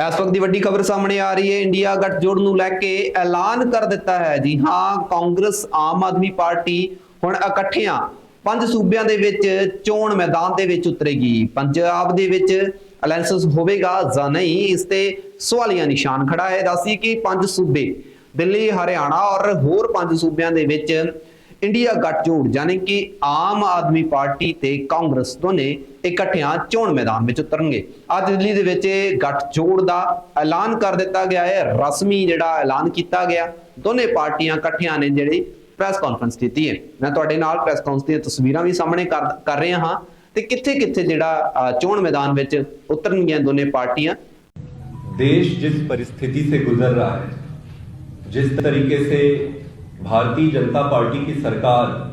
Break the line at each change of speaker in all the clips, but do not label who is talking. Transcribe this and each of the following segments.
ਇਸ ਵਕਤ ਦੀ ਵੱਡੀ ਖਬਰ ਸਾਹਮਣੇ ਆ ਰਹੀ ਹੈ। ਇੰਡੀਆ ਗੱਠਜੋੜ ਨੂੰ ਲੈ ਕੇ ਐਲਾਨ ਕਰ ਦਿੱਤਾ ਹੈ। ਜੀ ਹਾਂ, ਕਾਂਗਰਸ, ਆਮ ਆਦਮੀ ਪਾਰਟੀ ਹੁਣ ਇਕੱਠਿਆਂ ਪੰਜ ਸੂਬਿਆਂ ਦੇ ਵਿੱਚ ਚੋਣ ਮੈਦਾਨ ਦੇ ਵਿੱਚ ਉਤਰੇਗੀ। ਪੰਜਾਬ ਦੇ ਵਿੱਚ ਅਲਾਈਅੰਸ ਹੋਵੇਗਾ ਜਾਂ ਨਹੀਂ, ਇਸ ਤੇ ਸਵਾਲੀਆ ਨਿਸ਼ਾਨ ਖੜਾ ਹੈ। ਦੱਸੀ ਕਿ ਪੰਜ ਸੂਬੇ, ਦਿੱਲੀ, ਹਰਿਆਣਾ ਔਰ ਹੋਰ ਪੰਜ ਸੂਬਿਆਂ ਦੇ ਵਿੱਚ ਇੰਡੀਆ ਗੱਠਜੋੜ ਯਾਨੀ ਕਿ ਆਮ ਆਦਮੀ ਪਾਰਟੀ ਤੇ ਕਾਂਗਰਸ ਦੋਨੇ ਇਕੱਠਿਆਂ ਚੋਣ ਮੈਦਾਨ ਵਿੱਚ ਉਤਰਨਗੇ ਅੱਜ ਦਿੱਲੀ ਦੇ ਵਿੱਚ ਇਹ ਗੱਠਜੋੜ ਦਾ ਐਲਾਨ ਕਰ ਦਿੱਤਾ ਗਿਆ ਹੈ ਰਸਮੀ ਜਿਹੜਾ ਐਲਾਨ ਕੀਤਾ ਗਿਆ ਦੋਨੇ ਪਾਰਟੀਆਂ ਇਕੱਠੀਆਂ ਨੇ ਜਿਹੜੀ ਪ੍ਰੈਸ ਕਾਨਫਰੰਸ ਕੀਤੀ ਹੈ ਮੈਂ ਤੁਹਾਡੇ ਨਾਲ ਪ੍ਰੈਸ ਕਾਨਫਰੰਸ ਦੀਆਂ ਤਸਵੀਰਾਂ ਵੀ ਸਾਹਮਣੇ ਕਰ ਕਰ ਰਿਹਾ ਹਾਂ ਤੇ ਕਿੱਥੇ ਕਿੱਥੇ ਜਿਹੜਾ ਅ, ਚੋਣ ਮੈਦਾਨ ਵਿੱਚ ਉਤਰਨਗੀਆਂ ਦੋਨੇ ਪਾਰਟੀਆਂ
देश जिस परिस्थिति से गुजर रहा है जिस तरीके से भारतीय जनता पार्टी की सरकार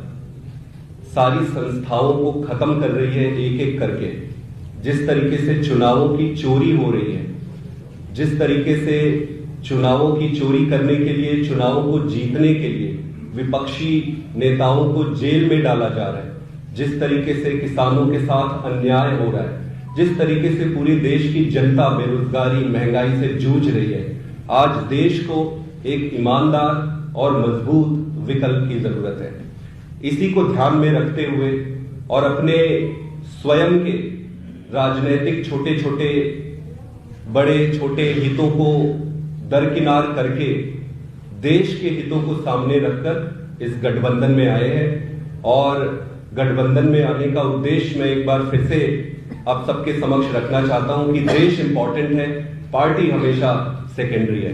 सारी संस्थाओं को खत्म कर रही है एक एक करके। जिस तरीके से चुनावों की चोरी हो रही है, जिस तरीके से चुनावों की चोरी करने के लिए, चुनावों को जीतने के लिए विपक्षी नेताओं को जेल में डाला जा रहा है, जिस तरीके से किसानों के साथ अन्याय हो रहा है, जिस तरीके से पूरे देश की जनता बेरोजगारी, महँगाई से जूझ रही है, आज देश को एक ईमानदार और मज़बूत विकल्प की ज़रूरत है। इसी को ध्यान में रखते हुए और अपने स्वयं के राजनीतिक छोटे छोटे बड़े, छोटे हितों को दरकिनार करके, देश के हितों को सामने रखकर इस गठबंधन में आए हैं। और गठबंधन में आने का उद्देश्य मैं एक बार फिर से आप सबके समक्ष रखना चाहता हूँ कि देश इंपॉर्टेंट है, पार्टी हमेशा सेकेंडरी है।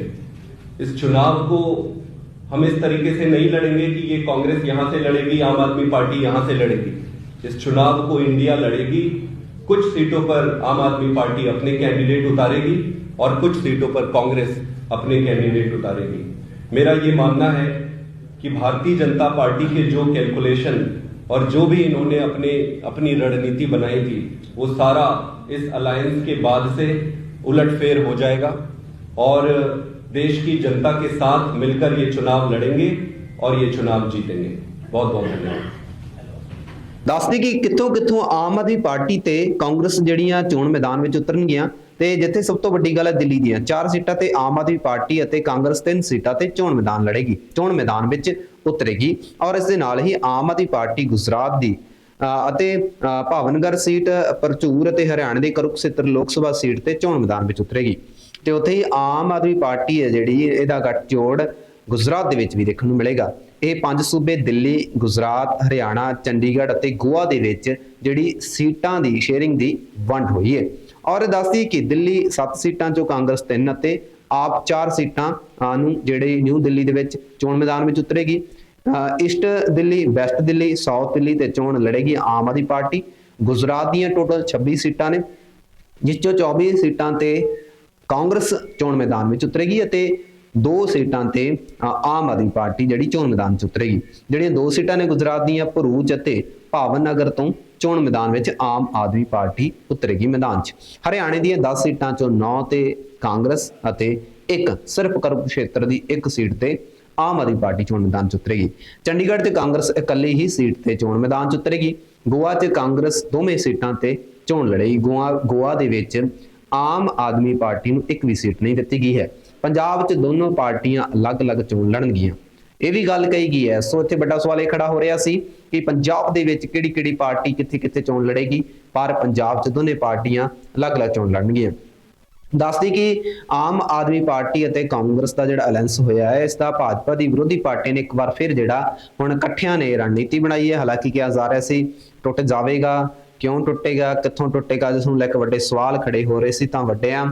इस चुनाव को हम इस तरीके से नहीं लड़ेंगे कि ये कांग्रेस यहाँ से लड़ेगी, आम आदमी पार्टी यहाँ से लड़ेगी। इस चुनाव को इंडिया लड़ेगी, कुछ सीटों पर आम आदमी पार्टी अपने कैंडिडेट उतारेगी और कुछ सीटों पर कांग्रेस अपने कैंडिडेट उतारेगी। मेरा ये मानना है कि भारतीय जनता पार्टी के जो कैलकुलेशन और जो भी इन्होंने अपने, अपनी रणनीति बनाई थी, वो सारा इस अलायंस के बाद से उलटफेर हो जाएगा। और देश की जनता के साथ मिलकर ये चुनाव लड़ेंगे और ये चुनाव जीतेंगे बहुत बहुत धन्यवाद
ਦੱਸਦੀ ਕਿ ਕਿੱਥੋਂ ਕਿੱਥੋਂ ਆਮ ਆਦਮੀ ਪਾਰਟੀ ਤੇ ਕਾਂਗਰਸ ਜਿਹੜੀਆਂ ਚੋਣ ਮੈਦਾਨ ਵਿੱਚ ਉਤਰਨਗੀਆਂ ਤੇ ਜਿੱਥੇ ਸਭ ਤੋਂ ਵੱਡੀ ਗੱਲ ਹੈ ਦਿੱਲੀ ਦੀਆਂ ਚਾਰ ਸੀਟਾਂ ਤੇ ਆਮ ਆਦਮੀ ਪਾਰਟੀ ਅਤੇ ਕਾਂਗਰਸ ਤਿੰਨ ਸੀਟਾਂ ਤੇ ਚੋਣ ਮੈਦਾਨ ਲੜੇਗੀ ਚੋਣ ਮੈਦਾਨ ਵਿੱਚ ਉਤਰੇਗੀ ਔਰ ਇਸ ਦੇ ਨਾਲ ਹੀ ਆਮ ਆਦਮੀ ਪਾਰਟੀ ਗੁਜਰਾਤ ਦੀ ਅ, ਅਤੇ ਅ, ਭਾਵਨਗਰ ਸੀਟ ਪਰਚੂਰ ਅਤੇ ਹਰਿਆਣਾ ਦੀ ਕਰੂਕਸ਼ੇਤਰ ਲੋਕ ਸਭਾ ਸੀਟ ਤੇ ਚੋਣ ਮੈਦਾਨ ਵਿੱਚ ਉਤਰੇਗੀ ਤੇ ਉੱਥੇ ਹੀ ਆਮ ਆਦਮੀ ਪਾਰਟੀ ਹੈ ਜਿਹੜੀ, ਇਹਦਾ ਗੱਠਜੋੜ ਗੁਜਰਾਤ ਦੇ ਵਿੱਚ ਵੀ ਦੇਖਣ ਨੂੰ ਮਿਲੇਗਾ। ਇਹ ਪੰਜ ਸੂਬੇ ਦਿੱਲੀ, ਗੁਜਰਾਤ, ਹਰਿਆਣਾ, ਚੰਡੀਗੜ੍ਹ ਅਤੇ ਗੋਆ ਦੇ ਵਿੱਚ ਜਿਹੜੀ ਸੀਟਾਂ ਦੀ ਸ਼ੇਅਰਿੰਗ ਦੀ ਵੰਡ ਹੋਈ ਹੈ। ਔਰ ਦੱਸਦੀ ਕਿ ਦਿੱਲੀ 7 ਸੀਟਾਂ ਚੋਂ ਕਾਂਗਰਸ 3 ਅਤੇ ਆਪ 4 ਸੀਟਾਂ ਨੂੰ ਜਿਹੜੇ ਨਿਊ ਦਿੱਲੀ ਦੇ ਵਿੱਚ ਚੋਣ ਮੈਦਾਨ ਵਿੱਚ ਉਤਰੇਗੀ। East Delhi, west Delhi, south Delhi ਤੇ ਚੋਣ ਲੜੇਗੀ ਆਮ ਆਦਮੀ ਪਾਰਟੀ। ਗੁਜਰਾਤ ਦੀਆਂ ਟੋਟਲ 26 ਸੀਟਾਂ ਨੇ, ਜਿਸ ਚੋਂ 24 ਸੀਟਾਂ ਤੇ ਕਾਂਗਰਸ ਚੋਣ ਮੈਦਾਨ ਵਿੱਚ ਉਤਰੇਗੀ ਅਤੇ ਦੋ ਸੀਟਾਂ ਤੇ ਅ, ਆਮ ਆਦਮੀ ਪਾਰਟੀ ਜਿਹੜੀ ਚੋਣ ਮੈਦਾਨ 'ਚ ਉਤਰੇਗੀ। ਜਿਹੜੀਆਂ ਦੋ ਸੀਟਾਂ ਨੇ ਗੁਜਰਾਤ ਦੀਆਂ ਭਰੂਚ ਅਤੇ ਭਾਵਨਗਰ ਤੋਂ ਚੋਣ ਮੈਦਾਨ ਵਿੱਚ ਆਮ ਆਦਮੀ ਪਾਰਟੀ ਉਤਰੇਗੀ ਮੈਦਾਨ 'ਚ। ਹਰਿਆਣੇ ਦੀਆਂ 10 ਸੀਟਾਂ ਚੋਂ 9 ਤੇ ਕਾਂਗਰਸ ਅਤੇ ਇੱਕ ਸਿਰਫ ਕਰੂਕਸ਼ੇਤਰ ਦੀ ਇੱਕ ਸੀਟ ਤੇ ਆਮ ਆਦਮੀ ਪਾਰਟੀ ਚੋਣ ਮੈਦਾਨ 'ਚ ਉਤਰੇਗੀ। ਚੰਡੀਗੜ੍ਹ ਤੇ ਕਾਂਗਰਸ ਇਕੱਲੀ ਹੀ ਸੀਟ ਤੇ ਚੋਣ ਮੈਦਾਨ 'ਚ ਉਤਰੇਗੀ। ਗੋਆ 'ਚ ਕਾਂਗਰਸ ਦੋਵੇਂ ਸੀਟਾਂ ਤੇ ਚੋਣ ਲੜੇਗੀ। ਗੋਆ ਗੋਆ ਦੇ ਵਿੱਚ ਆਮ ਆਦਮੀ ਪਾਰਟੀ ਨੂੰ ਇੱਕ ਵੀ ਸੀਟ ਨਹੀਂ ਦਿੱਤੀ ਗਈ ਹੈ। ਪੰਜਾਬ 'ਚ ਦੋਨੋਂ ਪਾਰਟੀਆਂ ਅਲੱਗ-ਅਲੱਗ ਚੋਣ ਲੜਨਗੀਆਂ। ਇਹ ਵੀ ਗੱਲ ਕਹੀ ਗਈ ਹੈ। ਸੋ ਇੱਥੇ ਵੱਡਾ ਸਵਾਲ ਇਹ ਖੜਾ ਹੋ ਰਿਹਾ ਸੀ ਕਿ ਪੰਜਾਬ ਦੇ ਵਿੱਚ ਕਿਹੜੀ-ਕਿਹੜੀ ਪਾਰਟੀ ਕਿੱਥੇ-ਕਿੱਥੇ ਚੋਣ ਲੜੇਗੀ, ਪਰ ਪੰਜਾਬ 'ਚ ਦੋਨੇ ਪਾਰਟੀਆਂ ਅਲੱਗ-ਅਲੱਗ ਚੋਣ ਲੜਨਗੀਆਂ। ਦੱਸਦੀ ਕਿ ਆਮ ਆਦਮੀ ਪਾਰਟੀ ਅਤੇ ਕਾਂਗਰਸ ਦਾ ਜਿਹੜਾ ਅਲਾਈਅੰਸ ਹੋਇਆ ਹੈ, ਇਸ ਦਾ ਭਾਜਪਾ ਦੀ ਵਿਰੋਧੀ ਪਾਰਟੀ ਨੇ ਇੱਕ ਵਾਰ ਫਿਰ ਜਿਹੜਾ ਹੁਣ ਇਕੱਠਿਆਂ ਨੇ ਰਣਨੀਤੀ ਬਣਾਈ ਹੈ। ਹਾਲਾਂਕਿ ਕਿਹਾ ਜਾ ਰਿਹਾ ਸੀ, ਟੁੱਟ ਜਾਵੇਗਾ ਕਿਉਂ ਟੁੱਟੇਗਾ, ਕਿੱਥੋਂ ਟੁੱਟੇਗਾ? ਜਿਸ ਨੂੰ ਲੈ ਕੇ ਵੱਡੇ ਸਵਾਲ ਖੜੇ ਹੋ ਰਹੇ ਸੀ, ਤਾਂ ਵੱਡਿਆਂ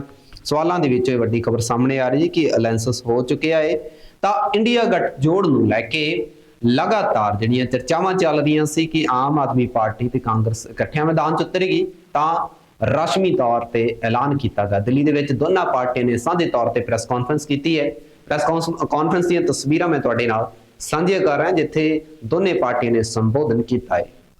ਸਵਾਲਾਂ ਦੇ ਵਿੱਚ ਇਹ ਵੱਡੀ ਖਬਰ ਸਾਹਮਣੇ ਆ ਰਹੀ ਹੈ ਕਿ ਅਲਾਈਅੰਸ ਹੋ ਚੁੱਕਿਆ ਹੈ ਤਾਂ ਇੰਡੀਆ ਗੱਠਜੋੜ ਨੂੰ ਲੈ ਕੇ ਲਗਾਤਾਰ ਜਿਹੜੀਆਂ ਚਰਚਾਵਾਂ ਚੱਲ ਰਹੀਆਂ ਸੀ ਕਿ ਆਮ ਆਦਮੀ ਪਾਰਟੀ ਤੇ ਕਾਂਗਰਸ ਇਕੱਠਿਆਂ ਮੈਦਾਨ 'ਚ ਉਤਰੇਗੀ, ਤਾਂ ਰਸਮੀ ਤੌਰ ਤੇ ਐਲਾਨ ਕੀਤਾ ਗਿਆ। ਦਿੱਲੀ ਦੇ ਵਿੱਚ ਦੋਨਾਂ ਪਾਰਟੀਆਂ ਨੇ ਸਾਂਝੇ ਤੌਰ ਤੇ ਪ੍ਰੈਸ ਕਾਨਫਰੰਸ ਕੀਤੀ ਹੈ। ਪ੍ਰੈਸ ਕਾਨਫਰੰਸ ਦੀਆਂ ਤਸਵੀਰਾਂ ਮੈਂ ਤੁਹਾਡੇ ਨਾਲ ਸਾਂਝੀਆਂ ਕਰ ਰਿਹਾ, ਜਿੱਥੇ ਦੋਨੇ ਪਾਰਟੀਆਂ ਨੇ ਸੰਬੋਧਨ ਕੀਤਾ ਹੈ।